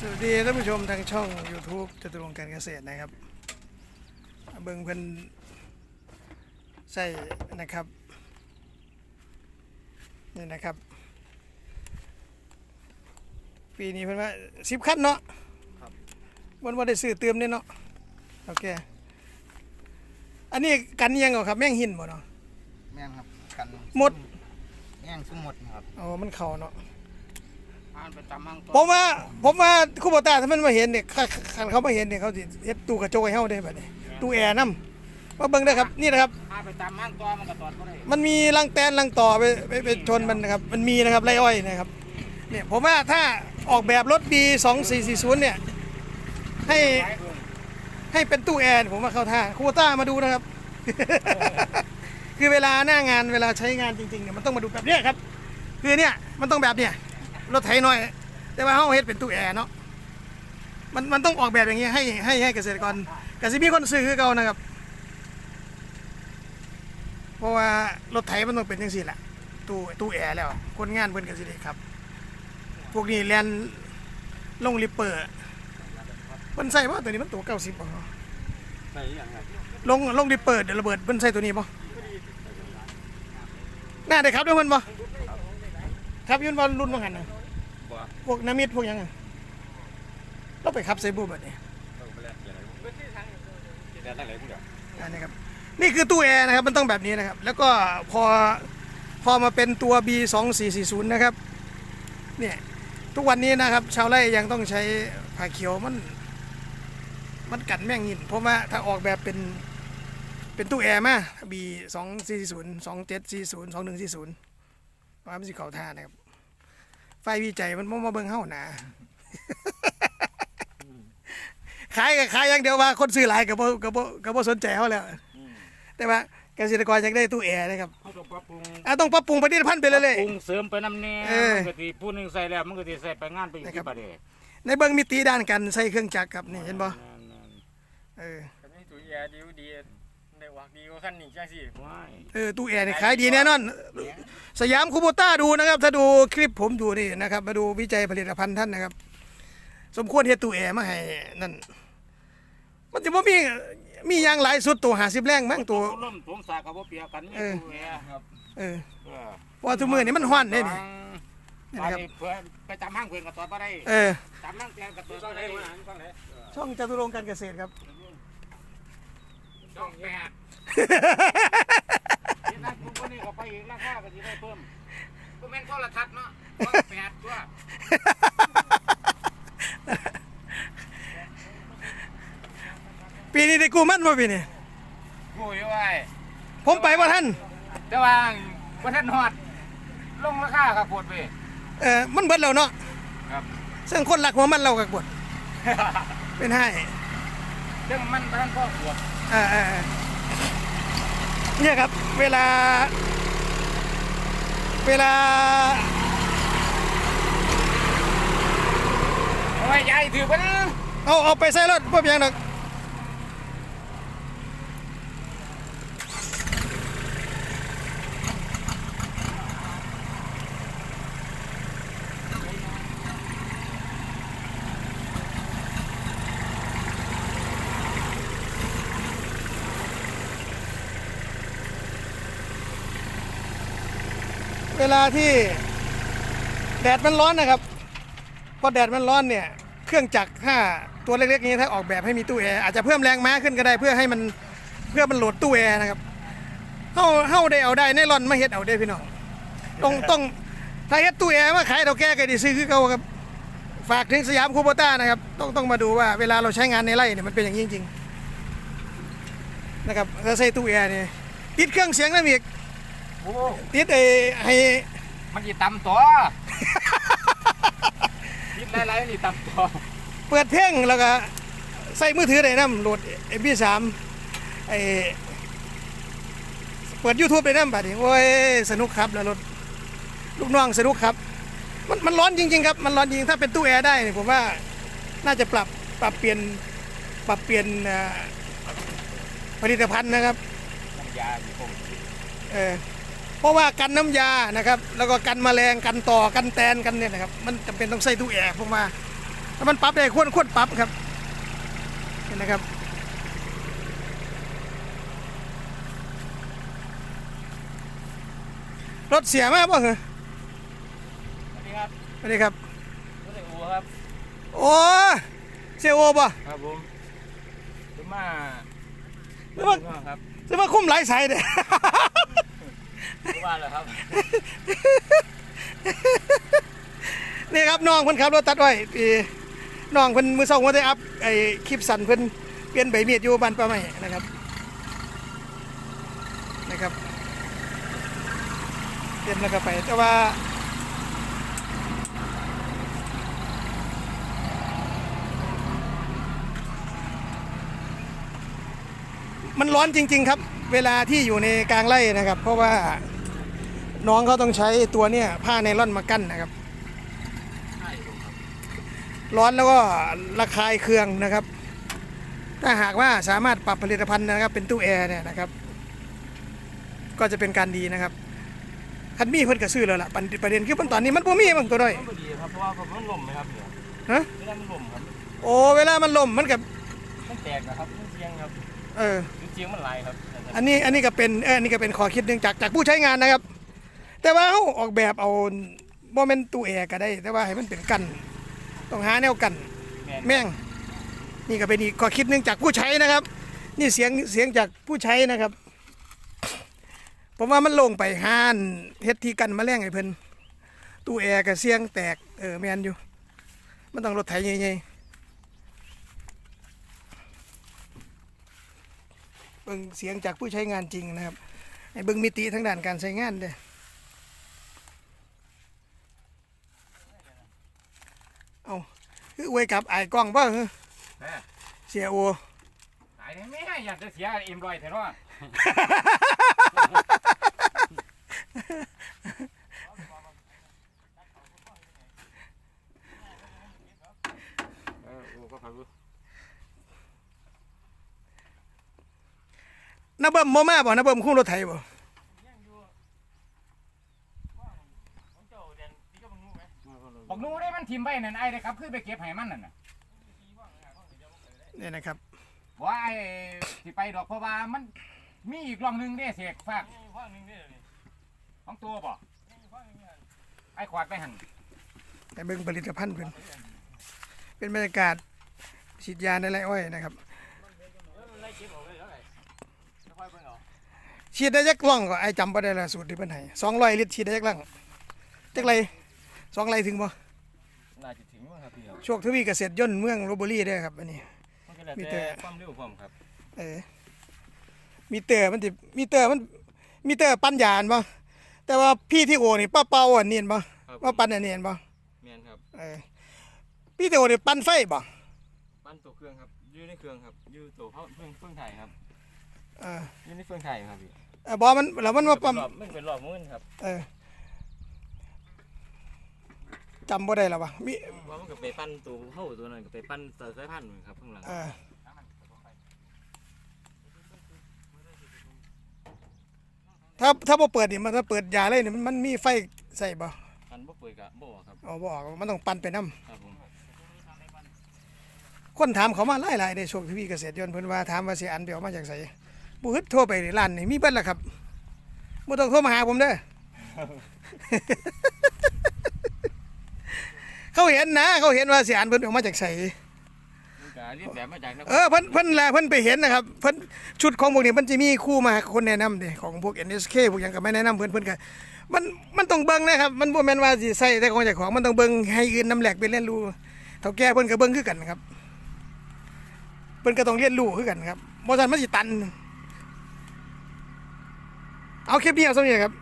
สวัสดีท่านผู้ชมทางช่อง YouTube จตุรงค์การเกษตรนะครับ เบิ่งเพิ่นใส่นะครับ นี่นะครับ ปีนี้เพิ่นว่าสิบคันเนาะครับวันว่าได้ซื้อเติมเนี่ยเนาะโอเค อันนี้กันยังเหรอครับแม่งหินบ่เนาะแม่นครับกันหมด แม่งซุ่มหมดครับ อ๋อมันเข่าเนาะ ผมว่าผมว่าคู่บตาถ้ามันมาเห็นเนี่ยคันเขามาเห็นเนี่ยเขาสิเฮ็ดตู้กระจกให้เฮาได้บัดนี้ตู้แอร์นำมาเบิ่งได้อครับนี่นะครับอ่านประจำมั่งตัวมันก็ตอดก็ได้มันมีรังแตนรังต่อไปไปไปชนมันนะครับ มันมีนะครับไรอ้อยนะครับเนี่ยผมว่าถ้าออกแบบรถ B 2 4 4 0เนี่ยให้ให้เป็นตู้แอร์ผมว่าเข้าท่าคูต้ามาดูนะครับ คือเวลาหน้างานเวลาใช้งานจริงๆเนี่ยมันต้องมาดูแบบเนี้ยครับ คือเนี่ยมันต้องแบบเนี้ย รถไถน้อย แต่ว่าเขาเฮ็ดเป็นตู้แอร์เนาะมันมันต้องออกแบบอย่างนี้ให้ให้ให้เกษตรกรเกษตรมีคนซื้อคือเก่านะครับ เพราะว่ารถไถมันต้องเป็นจังซี่แหละตู้ตู้แอร์แล้ว คนงานเพิ่นก็สิได้ครับ พวกนี้แลนลงริปเปอร์เพิ่นใส่บ่ตัวนี้มันตัว90บ่ใส่ยังครับลงลงริปเปอร์เดี๋ยวระเบิดเพิ่นใส่ตัวนี้บ่น่าได้ครับด้วยเพิ่นบ่ครับยืนบ่รุ่นบ่หันน่ะ บ่พวกน้ำมิดพวกหยังอะเราไปขับใส่บูบัดนี้ต้องไปแลกอะไรแลกอะไรพวกเดียวอันนี้ครับนี่คือตู้แอร์นะครับมันต้องแบบนี้นะครับ แล้วก็พอพอมาเป็นตัว B 2 4 4 0นะครับเนี่ยทุกวันนี้นะครับ ชาวไร่ยังต้องใช้ผ้าเขียวมัน มันกันแม่งหินเพราะว่าถ้าออกแบบเป็นเป็นตู้แอร์มา B 2 4 0 2 7 4 0 2 1 4 0ว่ามันสิเขาท่านะครับ ไฟวิจัยมันบ่มาเบิ่งเฮาหนาขายก็ขายอย่างเดียวว่าคนซื้อหลายก็บ่ก็บ่ก็บ่สนใจเฮาแล้ว แต่ว่าเกษตรกรอยากได้ตู้แอร์นะครับเขาต้องปรับปรุงอะต้องปรับปรุงผลิตภัณฑ์ไปเรื่อยปรุงเสริมไปน้ำแน่เออ มันก็สิผู้หนึงใส่แล้วมันก็สิใส่ไปงานไปอยู่นะครับ ที่ประเทศๆในเบิ่งมิติด้านการใช้เครื่องจักรครับนี่เห็นบ่แม่นเออคันนี้ตัวแอร์ดีดีได้ วักดีกว่าคันนี้จังสิๆว้ายเออตู้แอร์นี่ขายดีแน่นอน สยามคูโบต้าดูนะครับ ถ้าดูคลิปผมดูนี่นะครับ มาดูวิจัยผลิตภัณฑ์ท่านนะครับ สมควรเฮ็ดตู้แอร์มาให้นั่น มันจะบ่มีมีอย่างหลายสุดตัว50แรงมั้งตัวล่มถงสากกับบ่เปียกกันมีเออตู้แอร์ครับเออเออเพราะว่าทุกมื้อนี่มันฮ้อนเด้นี่นี่อันนะครับนี้เพื่อไปจำห้างเพื่อนกับตัวบ่ได้เออจำห้างเพื่อนกับตัวบ่ได้ช่องจตุรงค์การเกษตรครับช่องแปด ที่นั่นคุณคนนี้ก็ไปอีกราคาก็สิได้เพิ่มก็แม่นโทรทัศน์เนาะช่องแปดตัวปีนี้ได้กู้มันบ่ปีนี้กูอยู่ไว้ผมไปว่าท่านแต่ว่าบ่ทันฮอดลงราคาครับปวดไปเออมันเบิดแล้วเนาะครับ ซึ่งคนรักหัวมันเรากับปวดเป็นให้เรื่องมันบ่ทันพอปวด เออเออเออ เนี่ยครับ เวลา เวลาโอ้ยยายถือบ่นะเอาเอาไปใส่รถพวกยังดอก เวลาที่แดดมันร้อนนะครับ พอแดดมันร้อนเนี่ย เครื่องจักรถ้าตัวเล็กๆนี้ถ้าออกแบบให้มีตู้แอร์อาจจะเพิ่มแรงม้าขึ้นก็ได้เพื่อให้มันเพื่อมันโหลดตู้แอร์นะครับเฮาเฮาได้เอาได้ในร่อนมาเฮ็ดเอาได้พี่น้องต้องต้องถ้าเฮ็ดตู้แอร์มาขายเราแก้ก็ได้ซื้อคือเก่าครับฝากถึงสยามคูโบต้านะครับ ต้องต้องมาดูว่าเวลาเราใช้งานในไร่เนี่ยมันเป็นอย่างนี้จริงๆนะครับถ้าใส่ตู้แอร์นี่ติดเครื่องเสียงนั่นอีกโอ้ ติดไอ้ให้มันสิต่ำตัวคิดหลายๆนี่ต่ำตัวเปิดเพลงแล้วก็ใส่มือถือได้นํโหลด MP3 ไอ้เปิด YouTube ได้นํบัดนี้โอ้ยสนุกครับแล้วรถลูกน้องสนุกครับ มันมันร้อนจริง ๆ ครับ มันร้อนจริงถ้าเป็นตู้แอร์ได้เนี่ยผมว่าน่าจะปรับปรับเปลี่ยนปรับเปลี่ยนเอ่อผลิตภัณฑ์นะครับน้ำยาสิผมเออเพ ราะว่ากันน้ำยานะครับ แล้วก็กันแมลงกันต่อกันแตนกันเนี่ยนะครับ มันจำเป็นต้องใส่ตู้แอร์ผมว่าถ้ามันปรับได้ควรควรปรับครับเห็นนะครับรถเสียมากป่ะเหรอสวัสดีครับสวัสดีครับรถไฟอูครับ โอ้เสียโอป่ะครับผมขึ้นมาแล้วมันขึ้นมาครับจะมาคุ้มหลายสายเด้ วันเลยครับ นี่ครับน้องเพิ่นขับรถตัดอ้อยปีน้องเพิ่นมือสองว่าได้อัพไอ้คลิปสั่นเพิ่นเปลี่ยนใบมีดอยู่บ้านป้าใหม่นะครับนะครับเตรียมแล้วก็ไปแต่ว่ามันร้อนจริง ๆ ครับ เวลาที่อยู่ในกลางไร่นะครับ เพราะว่าน้องเขาต้องใช้ตัวเนี้ยผ้าไนล่อนมากั้นนะครับ ร้อนแล้วก็ระคายเคืองนะครับ ถ้าหากว่าสามารถปรับผลิตภัณฑ์นะครับ เป็นตู้แอร์เนี่ยนะครับ ก็จะเป็นการดีนะครับคันมีเพิ่นก็ซื้อแล้วล่ะประเด็นประเด็นคือมันตอนนี้มันบ่มีมันตัวน้อยมันดีครับเพราะว่าผมมันล่มไหมครับเนี่ยฮะเวลามันล่มครับโอ้เวลามันล่มมันกับมันแตกนะครับมันเสียงครับ เออเสียงมันไหลครับ อันนี้อันนี้ก็เป็นเอออันนี้ก็เป็นข้อคิดหนึ่งจากจากผู้ใช้งานนะครับ แต่ว่าเขาออกแบบเอาบ่แม่นตู้แอร์ก็ได้ แต่ว่าให้มันเป็นกัน ต้องหาแนวกัน แม่นแม่งนี่ก็เป็นอีกข้อคิดหนึ่งจากผู้ใช้นะครับ นี่เสียงเสียงจากผู้ใช้นะครับ ผมว่ามันลงไปห้านเฮ็ดที่กันแมาแรงไอ้เพิ่นตู้แอร์กับเสียงแตกเออแมนอยู่ มันต้องรถไถใหญ่ๆ เบิ่งเสียงจากผู้ใช้งานจริงนะครับไอ้เบิ่งมิติทั้งด้านการใช้งานเด้อเอาคืออวยกับไอ้ายกล้องบ่เหรอแม่เสียโอตายได้แม่อยากจะเสียเอ็มรอยเถอะเนาะเออโอ้ก็ครับ น้าเบิ่มบ่มาบ่น้าเบิ่มคุ้มรถไถบ่บอกนู้ได้มันทิมไปนั่นไอ้เลยครับขึ้นไปเก็บให้มันนั่นน่ะเนี่ยนะครับว่าไอ้สิไปดอกเพราะว่ามันมีอีกรองหนึงเด้เสกฝากของตัวบ่ไอ้ขวดไปหันไปเบิ่งผลิตภัณฑ์เพิ่นเป็นบรรยากาศฉีดยาในไร่อ้อยนะครับ ฉีดได้จักล่องก็ไอ้จำบ่ได้ละสูตรที่เพิ่นให้200ลิตรฉีดได้จักล่องจักไรสองไรถึงบ่น่าจะถึงมั้งครับพี่ครับโชคทวีเกษตรยนต์เมืองลพบุรีเด้อครับอันนี้ มันก็แล้วมีแต่ แต่ความเร็วผมครับเออมีเตอร์มันติมีเตอร์มันมีเตอร์ปั้นยานบ่แต่ว่าพี่ที่โอนี่ป้าเป่าอันนี้เห็นบ่ครับว่าปั้นอันนี้เห็นบ่แม่นครับเออพี่ที่โอนี่ปั้นไฟบ่ปั้นตัวเครื่องครับอยู่ในเครื่องครับอยู่ตัวเขาเฟื่องเฟื่องไทยครับเอออยู่ในเฟื่องไทยครับพี่ เออบ่มันแล้วมันว่าปั๊มรอบมันเป็นรอบมื้นครับเออจำบ่ได้แล้ววะมีว่ามันก็ไปปั้นตัวเข้าตัวนั้นก็ไปปั้นสายพันธุ์มันครับข้างหลังเออถ้าถ้าบ่เปิดนี่มันถ้าเปิดยาเลยนี่มันมันมีไฟใส่บ่ปั้นบ่เปิดกะบ่ครับอ๋อบ่ออกมันต้องปั่นไปนํครับผมคนถามเขามาหลายๆได้ช่วงทีวีเกษตรยนต์เพิ่นว่าถามว่าสิอันไปเอามาจากไส บ่ฮึดโทรไปร้านนี่มีเบิดล่ะครับบ่ต้องโทรมาหาผมเด้อ เขาเห็นนะ เขาเห็นว่าสิอันเพิ่นเอามาจากไสมันก็เรียนแบบมาจากนครเออเพิ่นเพิ่นแลเพิ่นไปเห็นนะครับเพิ่นชุดของพวกนี้มันจะมีคู่มาคนแนะนำเด้ของพวก NSK พวกหยังก็ไม่แนะนำเพิ่นเพิ่นก็มันมันต้องเบิ่งนะครับ มันบ่แม่นว่าสิใส่แต่ของเจ้าของมันต้องเบิ่งให้อื่นนำแหลกไปเรียนรู้เฒ่าแก่เพิ่นก็เบิ่งคือกันครับ เพิ่นก็ต้องเรียนรู้คือกันครับบ่ซั่นมันสิตัน เอาคลิปนี้เอาซะนี่ครับ